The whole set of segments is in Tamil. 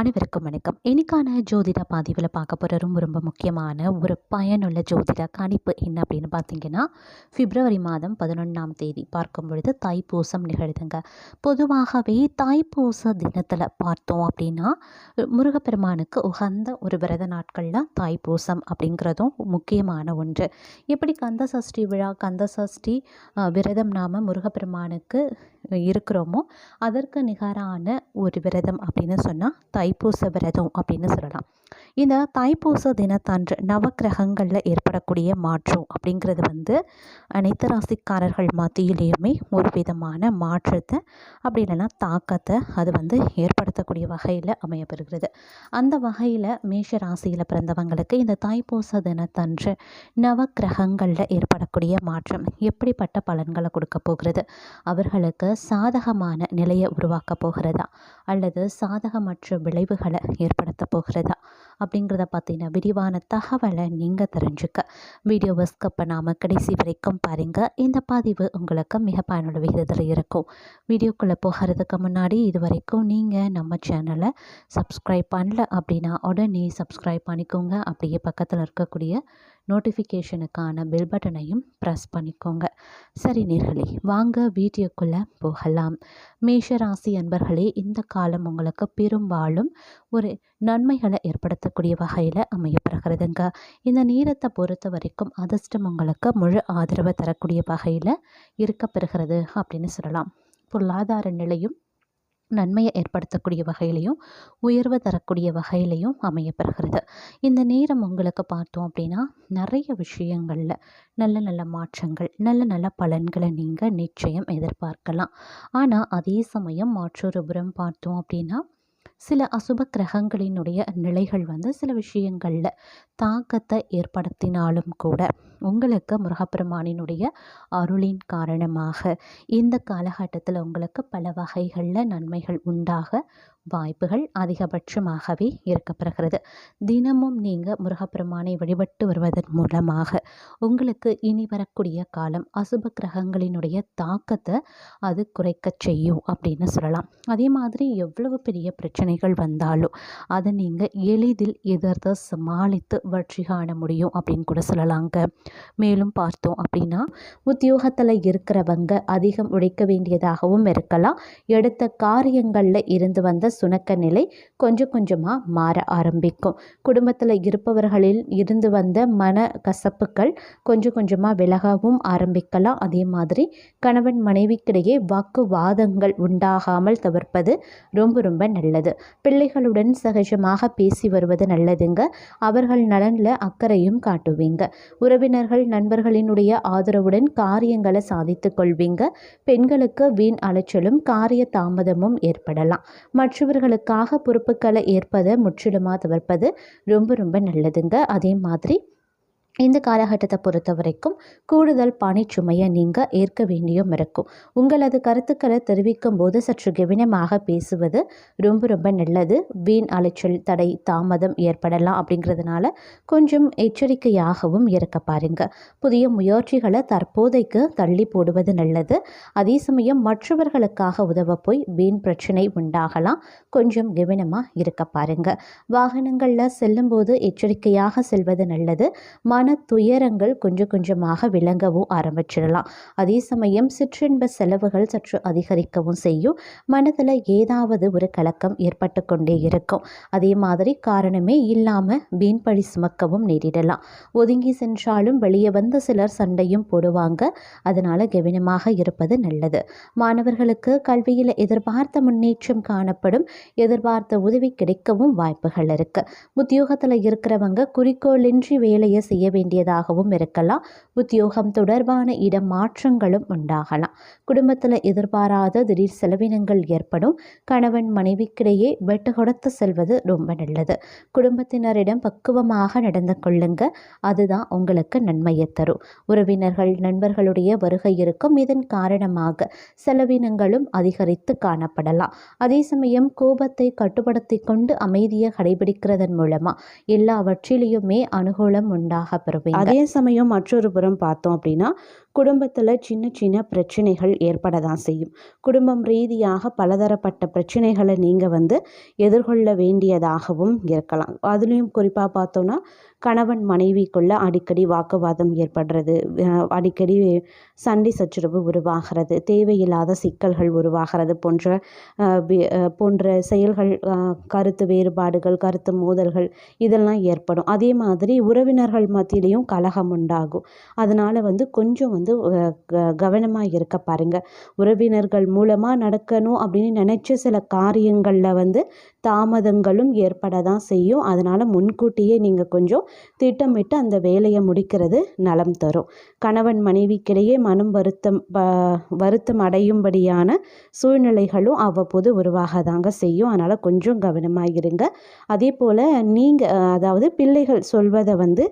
அனைவருக்கும் வணக்கம். இன்னைக்கான ஜோதிட பாதிவில் பார்க்க போகிற ரொம்ப ரொம்ப முக்கியமான ஒரு பயனுள்ள ஜோதிட கணிப்பு என்ன அப்படின்னு பார்த்தீங்கன்னா பிப்ரவரி மாதம் பதினொன்றாம் தேதி பார்க்கும் பொழுது தாய்ப்பூசம் நிகழுதுங்க. பொதுவாகவே தாய்ப்பூச தினத்தில் பார்த்தோம் அப்படின்னா முருகப்பெருமானுக்கு உகந்த ஒரு விரத நாட்களில் தாய்ப்பூசம் அப்படிங்கிறதும் முக்கியமான ஒன்று. எப்படி கந்த சஷ்டி விழா கந்த சஷ்டி விரதம் நாம் முருகப்பெருமானுக்கு இருக்கிறோமோ அதற்கு நிகரான ஒரு விரதம் அப்படின்னு சொன்னால் தைப்பூச விரதம் அப்படின்னு சொல்லலாம். இந்த தைப்பூச தினத்தன்று நவக்கிரகங்களில் ஏற்படக்கூடிய மாற்றம் அப்படிங்கிறது வந்து அனைத்து ராசிக்காரர்கள் மத்தியிலையுமே ஒரு விதமான மாற்றத்தை அப்படி இல்லைன்னா தாக்கத்தை அது வந்து பயன்படுத்தக்கூடிய வகையில் அமையப்பெறுகிறது. அந்த வகையில் மேஷ ராசியில் பிறந்தவங்களுக்கு இந்த தாய்ப்பூச தினத்தன்று நவக்கிரகங்களில் ஏற்படக்கூடிய மாற்றம் எப்படிப்பட்ட பலன்களை கொடுக்க போகிறது? அவர்களுக்கு சாதகமான நிலையை உருவாக்க போகிறதா? அல்லது சாதகமற்ற விளைவுகளை ஏற்படுத்த போகிறதா? அப்படிங்கிறத பார்த்தீங்கன்னா விரிவான தகவலை நீங்கள் தெரிஞ்சுக்க. வீடியோவை ஸ்கிப் பண்ணாமல் கடைசி வரைக்கும் பாருங்கள் இந்த பதிவு உங்களுக்கு மிக பயனுள்ள விகிதத்தில் இருக்கும். வீடியோக்குள்ளே போகிறதுக்கு முன்னாடி இது வரைக்கும் நீங்கள் நம்ம சேனலை சப்ஸ்கிரைப் பண்ணல அப்படின்னா உடனே சப்ஸ்கிரைப் பண்ணிக்கோங்க. அப்படியே பக்கத்தில் இருக்கக்கூடிய நோட்டிஃபிகேஷனுக்கான பெல் பட்டனையும் ப்ரெஸ் பண்ணிக்கோங்க. சரி நேர்களே வாங்க வீடியோக்குள்ளே போகலாம். மேஷராசி அன்பர்களே இந்த காலம் உங்களுக்கு பெரும்பாலும் ஒரு நன்மைகளை ஏற்படுத்தக்கூடிய வகையில் அமையப்படுகிறதுங்க இந்த நேரத்தை பொறுத்த வரைக்கும் அதிர்ஷ்டம் உங்களுக்கு முழு ஆதரவை தரக்கூடிய வகையில் இருக்கப்பெறுகிறது அப்படின்னு சொல்லலாம். பொருளாதார நிலையும் நன்மையை ஏற்படுத்தக்கூடிய வகையிலையும் உயர்வு தரக்கூடிய வகையிலையும் அமையப்பெறுகிறது. இந்த நேரம் உங்களுக்கு பார்த்தோம் அப்படின்னா நிறைய விஷயங்களில் நல்ல நல்ல மாற்றங்கள் நல்ல நல்ல பலன்களை நீங்கள் நிச்சயம் எதிர்பார்க்கலாம். ஆனால் அதே சமயம் மாற்றொரு புறம் பார்த்தோம் அப்படின்னா சில அசுப கிரகங்களினுடைய நிலைகள் வந்து சில விஷயங்களில் தாக்கத்தை ஏற்படுத்தினாலும் கூட உங்களுக்கு முருகப்பெருமானினுடைய அருளின் காரணமாக இந்த காலகட்டத்தில் உங்களுக்கு பல வகைகளில் நன்மைகள் உண்டாக வாய்ப்புகள் அதிகபட்சமாகவே இருக்கப்படுகிறது தினமும் நீங்கள் முருகப்பெருமானை வழிபட்டு வருவதன் மூலமாக உங்களுக்கு இனி வரக்கூடிய காலம் அசுப கிரகங்களினுடைய தாக்கத்தை அது குறைக்கச் செய்யும் அப்படின்னு சொல்லலாம். அதே மாதிரி எவ்வளவு பெரிய பிரச்சனை பிரச்சனைகள் வந்தாலும் அதை நீங்கள் எளிதில் எதிர்த்து சமாளித்து வெற்றி காண முடியும் அப்படின்னு கூட சொல்லலாங்க. மேலும் பார்த்தோம் அப்படின்னா உத்தியோகத்தில் இருக்கிறவங்க அதிகம் உழைக்க வேண்டியதாகவும் இருக்கலாம். எடுத்த காரியங்களில் இருந்து வந்த சுணக்க நிலை கொஞ்சம் கொஞ்சமாக மாற ஆரம்பிக்கும். குடும்பத்தில் இருப்பவர்களில் இருந்து வந்த மன கசப்புகள் கொஞ்சம் கொஞ்சமாக விலகவும் ஆரம்பிக்கலாம். அதே மாதிரி கணவன் மனைவிக்கிடையே வாக்குவாதங்கள் உண்டாகாமல் தவிர்ப்பது ரொம்ப ரொம்ப நல்லது. பிள்ளைகளுடன் சகஜமாக பேசி வருவது நல்லதுங்க. அவர்கள் நலனில் அக்கறையும் காட்டுவீங்க. உறவினர்கள் நண்பர்களினுடைய ஆதரவுடன் காரியங்களை சாதித்து கொள்வீங்க. பெண்களுக்கு வீண் அலைச்சலும் காரிய தாமதமும் ஏற்படலாம். மற்றவர்களுக்காக பொறுப்புகளை ஏற்பதை முற்றிலுமாக தவிர்ப்பது ரொம்ப ரொம்ப நல்லதுங்க. அதே மாதிரி இந்த காலகட்டத்தை பொறுத்த வரைக்கும் கூடுதல் பணிச்சுமையை நீங்கள் ஏற்க வேண்டியும் இருக்கும். உங்களது கருத்துக்களை தெரிவிக்கும் போது சற்று கவனமாக பேசுவது ரொம்ப ரொம்ப நல்லது. வீண் அலைச்சல் தடை தாமதம் ஏற்படலாம் அப்படிங்கிறதுனால கொஞ்சம் எச்சரிக்கையாகவும் இருக்க பாருங்க. புதிய முயற்சிகளை தற்போதைக்கு தள்ளி போடுவது நல்லது. அதே சமயம் மற்றவர்களுக்காக உதவ போய் வீண் பிரச்சனை உண்டாகலாம். கொஞ்சம் கவனமாக இருக்க பாருங்க. வாகனங்களில் செல்லும்போது எச்சரிக்கையாக செல்வது நல்லது. விதமான துயரங்கள் கொஞ்சம் கொஞ்சமாக விளங்கவும் ஆரம்பிச்சிடலாம். அதே சமயம் சிற்றின்ப செலவுகள் சற்று அதிகரிக்கவும் செய்யும். மனதில் ஏதாவது ஒரு கலக்கம் ஏற்பட்டு கொண்டே இருக்கும். அதே மாதிரி காரணமே இல்லாமல் வீண்பழி சுமக்கவும் நேரிடலாம். ஒதுங்கி சென்றாலும் வெளியே வந்த சிலர் சண்டையும் போடுவாங்க. அதனால் கவனமாக இருப்பது நல்லது. மாணவர்களுக்கு கல்வியில் எதிர்பார்த்த முன்னேற்றம் காணப்படும். எதிர்பார்த்த உதவி கிடைக்கவும் வாய்ப்புகள் இருக்கு. உத்தியோகத்தில் இருக்கிறவங்க குறிக்கோளின்றி வேலையை செய்ய வேண்டியதாகவும் இருக்கலாம். உத்தியோகம் தொடர்பான இடம் மாற்றங்களும் உண்டாகலாம். குடும்பத்தில் எதிர்பாராத திடீர் செலவினங்கள் ஏற்படும். கணவன் மனைவிக்கிடையே வெட்டு கொடுத்து செல்வது ரொம்ப நல்லது. குடும்பத்தினரிடம் பக்குவமாக நடந்து கொள்ளுங்க. அதுதான் உங்களுக்கு நன்மையை தரும். உறவினர்கள் நண்பர்களுடைய வருகை இருக்கும். இதன் காரணமாக செலவினங்களும் அதிகரித்து காணப்படலாம். அதே சமயம் கோபத்தை கட்டுப்படுத்தி கொண்டு அமைதியை கடைபிடிக்கிறதன் மூலமா எல்லாவற்றிலையுமே அனுகூலம் உண்டாக பெறுவீங்க அதே சமயம் மற்றொரு புறம் பார்த்தோம் அப்படின்னா குடும்பத்தில் சின்ன சின்ன பிரச்சனைகள் ஏற்பட தான் செய்யும். குடும்பம் ரீதியாக பலதரப்பட்ட பிரச்சனைகளை நீங்கள் வந்து எதிர்கொள்ள வேண்டியதாகவும் இருக்கலாம். அதுலேயும் குறிப்பாக பார்த்தோன்னா கணவன் மனைவிக்குள்ள அடிக்கடி வாக்குவாதம் ஏற்படுறது அடிக்கடி சண்டை சச்சரவு உருவாகிறது தேவையில்லாத சிக்கல்கள் உருவாகிறது போன்ற போன்ற செயல்கள் கருத்து வேறுபாடுகள் கருத்து மோதல்கள் இதெல்லாம் ஏற்படும். அதே மாதிரி உறவினர்கள் மத்தியிலையும் கலகம் உண்டாகும். அதனால் வந்து கொஞ்சம் வந்து கவனமாக இருக்க பாருங்க. உறவினர்கள் மூலமாக நடக்கணும் அப்படின்னு நினச்ச சில காரியங்களில் வந்து தாமதங்களும் ஏற்பட தான் செய்யும். அதனால் முன்கூட்டியே நீங்கள் கொஞ்சம் திட்டமிட்டு அந்த வேலையை முடிக்கிறது நலம் தரும். கணவன் மனைவிக்கிடையே மனம் வருத்தம் ப- வருத்தம் அடையும்படியான சூழ்நிலைகளும் அவ்வப்போது உருவாக தாங்க செய்யும். அதனால் கொஞ்சம் கவனமாக இருங்க. அதே போல் நீங்கள் அதாவது பிள்ளைகள் சொல்வதை வந்து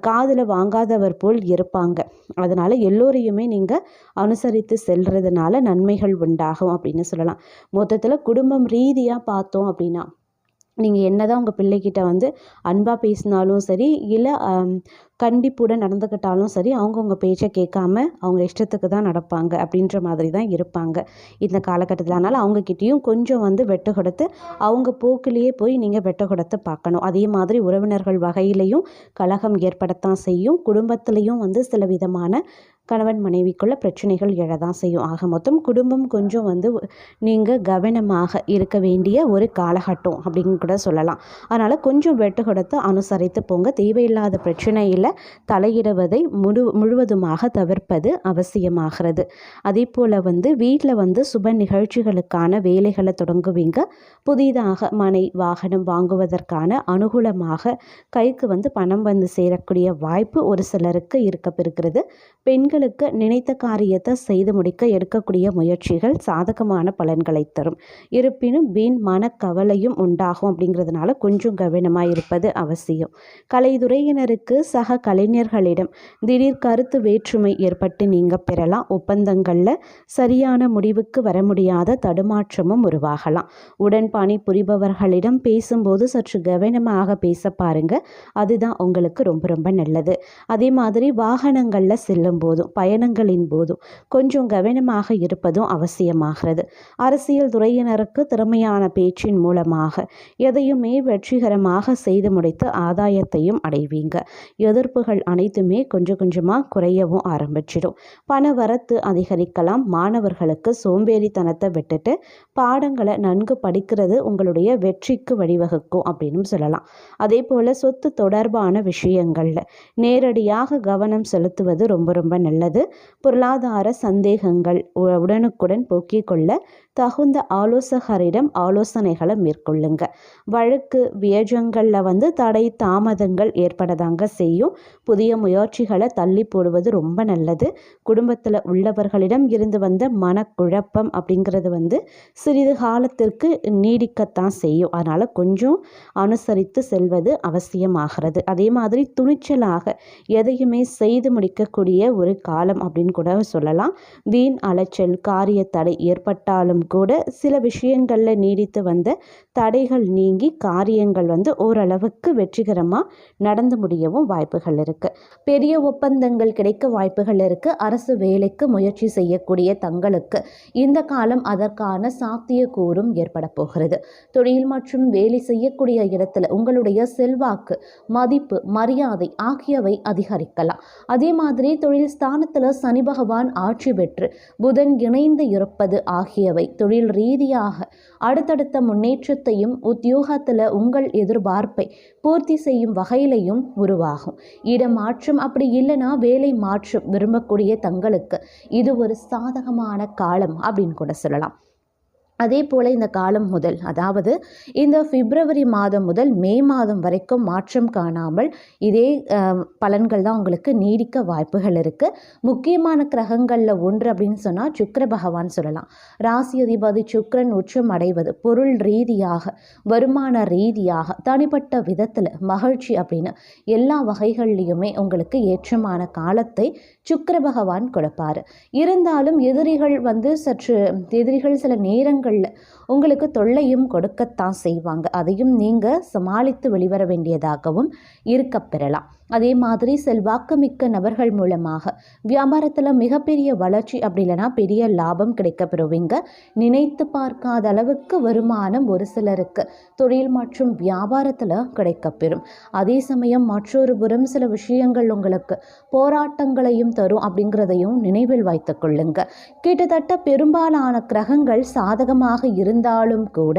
காதில் வாங்காதவர் போல் இருப்பாங்க. அதனால் எல்லோரையுமே நீங்கள் அனுசரித்து செல்றதுனால நன்மைகள் உண்டாகும் அப்படின்னு சொல்லலாம். மொத்தத்தில் குடும்பம் ரீதியாக பார்த்தோம் அப்படின்னா நீங்கள் என்ன தான் உங்கள் பிள்ளைகிட்ட வந்து அன்பாக பேசினாலும் சரி இல்லை கண்டிப்புடன் நடந்துக்கிட்டாலும் சரி அவங்க உங்கள் பேச்சை கேட்காம அவங்க இஷ்டத்துக்கு தான் நடப்பாங்க அப்படின்ற மாதிரி தான் இருப்பாங்க இந்த காலகட்டத்தில். அதனால் அவங்கக்கிட்டேயும் கொஞ்சம் வந்து வெட்டு கொடுத்து அவங்க போக்கிலேயே போய் நீங்கள் வெட்ட கொடுத்து பார்க்கணும். அதே மாதிரி உறவினர்கள் வகையிலையும் கலகம் ஏற்படத்தான் செய்யும். குடும்பத்திலையும் வந்து சில விதமான கணவன் மனைவிக்குள்ள பிரச்சனைகள் எழதான் செய்யும். ஆக மொத்தம் குடும்பம் கொஞ்சம் வந்து நீங்கள் கவனமாக இருக்க வேண்டிய ஒரு காலகட்டம் அப்படின்னு கூட சொல்லலாம். அதனால் கொஞ்சம் வெட்டு கொடுத்து அனுசரித்து போங்க. தேவையில்லாத பிரச்சனையில் தலையிடுவதை முழு முழுவதுமாக தவிர்ப்பது அவசியமாகிறது. அதே போல் வந்து வீட்டில் வந்து சுப நிகழ்ச்சிகளுக்கான வேலைகளை தொடங்குவீங்க. புதிதாக மனை வாகனம் வாங்குவதற்கான அனுகூலமாக கைக்கு வந்து பணம் வந்து சேரக்கூடிய வாய்ப்பு ஒரு சிலருக்கு இருக்கப்பெறுகிறது பெண்களுக்கு நினைத்த காரியத்தை செய்து முடிக்க எடுக்கக்கூடிய முயற்சிகள் சாதகமான பலன்களை தரும். இருப்பினும் வீண் மனக்கவலையும் உண்டாகும் அப்படிங்கிறதுனால கொஞ்சம் கவனமாக இருப்பது அவசியம். கலைத்துறையினருக்கு சக கலைஞர்களிடம் திடீர் கருத்து வேற்றுமை ஏற்பட்டு நீங்கள் பெறலாம். ஒப்பந்தங்களில் சரியான முடிவுக்கு வர முடியாத தடுமாற்றமும் உருவாகலாம். உடன் பணி புரிபவர்களிடம் பேசும்போது சற்று கவனமாக பேச பாருங்க. அதுதான் உங்களுக்கு ரொம்ப ரொம்ப நல்லது. அதே மாதிரி வாகனங்களில் செல்லும் போதும் பயணங்களின் போதும். கொஞ்சம் கவனமாக இருப்பதும் அவசியமாகிறது. அரசியல் துறையினருக்கு திறமையான பேச்சின் மூலமாக எதையுமே வெற்றிகரமாக செய்து முடித்து ஆதாயத்தையும் அடைவீங்க. எதிர்ப்புகள் அனைத்துமே கொஞ்சம் கொஞ்சமாக குறையவும் ஆரம்பிச்சிடும். பண வரத்து அதிகரிக்கலாம். மாணவர்களுக்கு சோம்பேறித்தனத்தை விட்டுட்டு பாடங்களை நன்கு படிக்கிறது உங்களுடைய வெற்றிக்கு வழிவகுக்கும் அப்படின்னு சொல்லலாம். அதே போல் சொத்து தொடர்பான விஷயங்களில் நேரடியாக கவனம் செலுத்துவது ரொம்ப ரொம்ப நல்லது. பொருளாதார சந்தேகங்கள் உடனுக்குடன் போக்கிக் கொள்ள தகுந்த ஆலோசகரிடம் ஆலோசனைகளை மேற்கொள்ளுங்க. வழக்கு வியஜங்களில் வந்து தடை தாமதங்கள் ஏற்படதாங்க செய்யும். புதிய முயற்சிகளை தள்ளி போடுவது ரொம்ப நல்லது. குடும்பத்தில் உள்ளவர்களிடம் இருந்து வந்த மனக்குழப்பம் அப்படிங்கிறது வந்து சிறிது காலத்திற்கு நீடிக்கத்தான் செய்யும். அதனால் கொஞ்சம் அனுசரித்து செல்வது அவசியமாகிறது. அதே மாதிரி துணிச்சலாக எதையுமே செய்து முடிக்கக்கூடிய ஒரு காலம் அப்படின்னு கூட சொல்லலாம். வீண் அலைச்சல் காரிய தடை ஏற்பட்டாலும் கூட சில விஷயங்களில் நீடித்து வந்த தடைகள் நீங்கி காரியங்கள் வந்து ஓரளவுக்கு வெற்றிகரமாக நடந்து முடியவும் வாய்ப்புகள் இருக்குது பெரிய ஒப்பந்தங்கள் கிடைக்க வாய்ப்புகள் இருக்குது அரசு வேலைக்கு முயற்சி செய்யக்கூடிய தங்களுக்கு இந்த காலம் அதற்கான சாத்தியக்கூறும் ஏற்பட போகிறது. தொழில் மற்றும் வேலை செய்யக்கூடிய இடத்துல உங்களுடைய செல்வாக்கு மதிப்பு மரியாதை ஆகியவை அதிகரிக்கலாம். அதே மாதிரி தொழில் ஸ்தானத்தில் சனி பகவான் ஆட்சி பெற்று புதன் இணைந்து இருப்பது ஆகியவை தொழில் ரீதியாக அடுத்தடுத்த முன்னேற்றத்தையும் உத்தியோகத்தில் உங்கள் எதிர்பார்ப்பை பூர்த்தி செய்யும் வகையிலையும் உருவாகும். இடமாற்றம் அப்படி இல்லைன்னா வேலை மாற்றம் விரும்பக்கூடிய தங்களுக்கு இது ஒரு சாதகமான காலம் அப்படின்னு கூட சொல்லலாம். அதே போல் இந்த காலம் முதல் அதாவது இந்த பிப்ரவரி மாதம் முதல் மே மாதம் வரைக்கும் மாற்றம் காணாமல் இதே பலன்கள் தான் உங்களுக்கு நீடிக்க வாய்ப்புகள் இருக்குது முக்கியமான கிரகங்களில் ஒன்று அப்படின்னு சொன்னால் சுக்கர பகவான் சொல்லலாம். ராசி அதிபதி சுக்கரன் உச்சம் அடைவது பொருள் ரீதியாக வருமான ரீதியாக தனிப்பட்ட விதத்தில் மகிழ்ச்சி அப்படின்னு எல்லா வகைகள்லையுமே உங்களுக்கு ஏற்றமான காலத்தை சுக்கர பகவான் கொடுப்பார். இருந்தாலும் எதிரிகள் வந்து சற்று எதிரிகள் சில நேரங்கள் நேரங்களில் உங்களுக்கு தொல்லையும் கொடுக்கத்தான் செய்வாங்க. அதையும் நீங்கள் சமாளித்து வெளிவர வேண்டியதாகவும் இருக்கப் பெறலாம். அதே மாதிரி செல்வாக்குமிக்க நபர்கள் மூலமாக வியாபாரத்தில் மிகப்பெரிய வளர்ச்சி அப்படி இல்லைன்னா பெரிய லாபம் கிடைக்க பெறுவீங்க நினைத்து பார்க்காத அளவுக்கு வருமானம் ஒரு சிலருக்கு தொழில் மற்றும் வியாபாரத்தில் கிடைக்கப்பெறும். அதே சமயம் மற்றொரு புறம் சில விஷயங்கள் உங்களுக்கு போராட்டங்களையும் தரும் அப்படிங்கிறதையும் நினைவில் வைத்துக் கொள்ளுங்க. கிட்டத்தட்ட பெரும்பாலான கிரகங்கள் சாதகமாக இருந்தாலும் கூட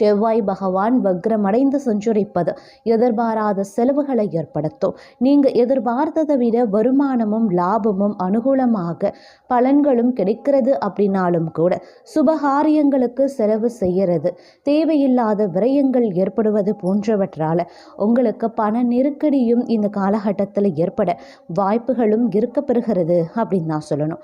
செவ்வாய் பகவான் வக்ரமடைந்து சென்றுரைப்பது எதிர்பாராத செலவுகளை ஏற்படுத்தும். நீங்கள் எதிர்பார்த்ததை விட வருமானமும் லாபமும் அனுகூலமாக பலன்களும் கிடைக்கிறது அப்படின்னாலும் கூட சுபகாரியங்களுக்கு செலவு செய்கிறது தேவையில்லாத விரயங்கள் ஏற்படுவது போன்றவற்றால் உங்களுக்கு பண நெருக்கடியும் இந்த காலகட்டத்தில் ஏற்பட வாய்ப்புகளும் இருக்கப்பெறுகிறது அப்படின்னு தான் சொல்லணும்.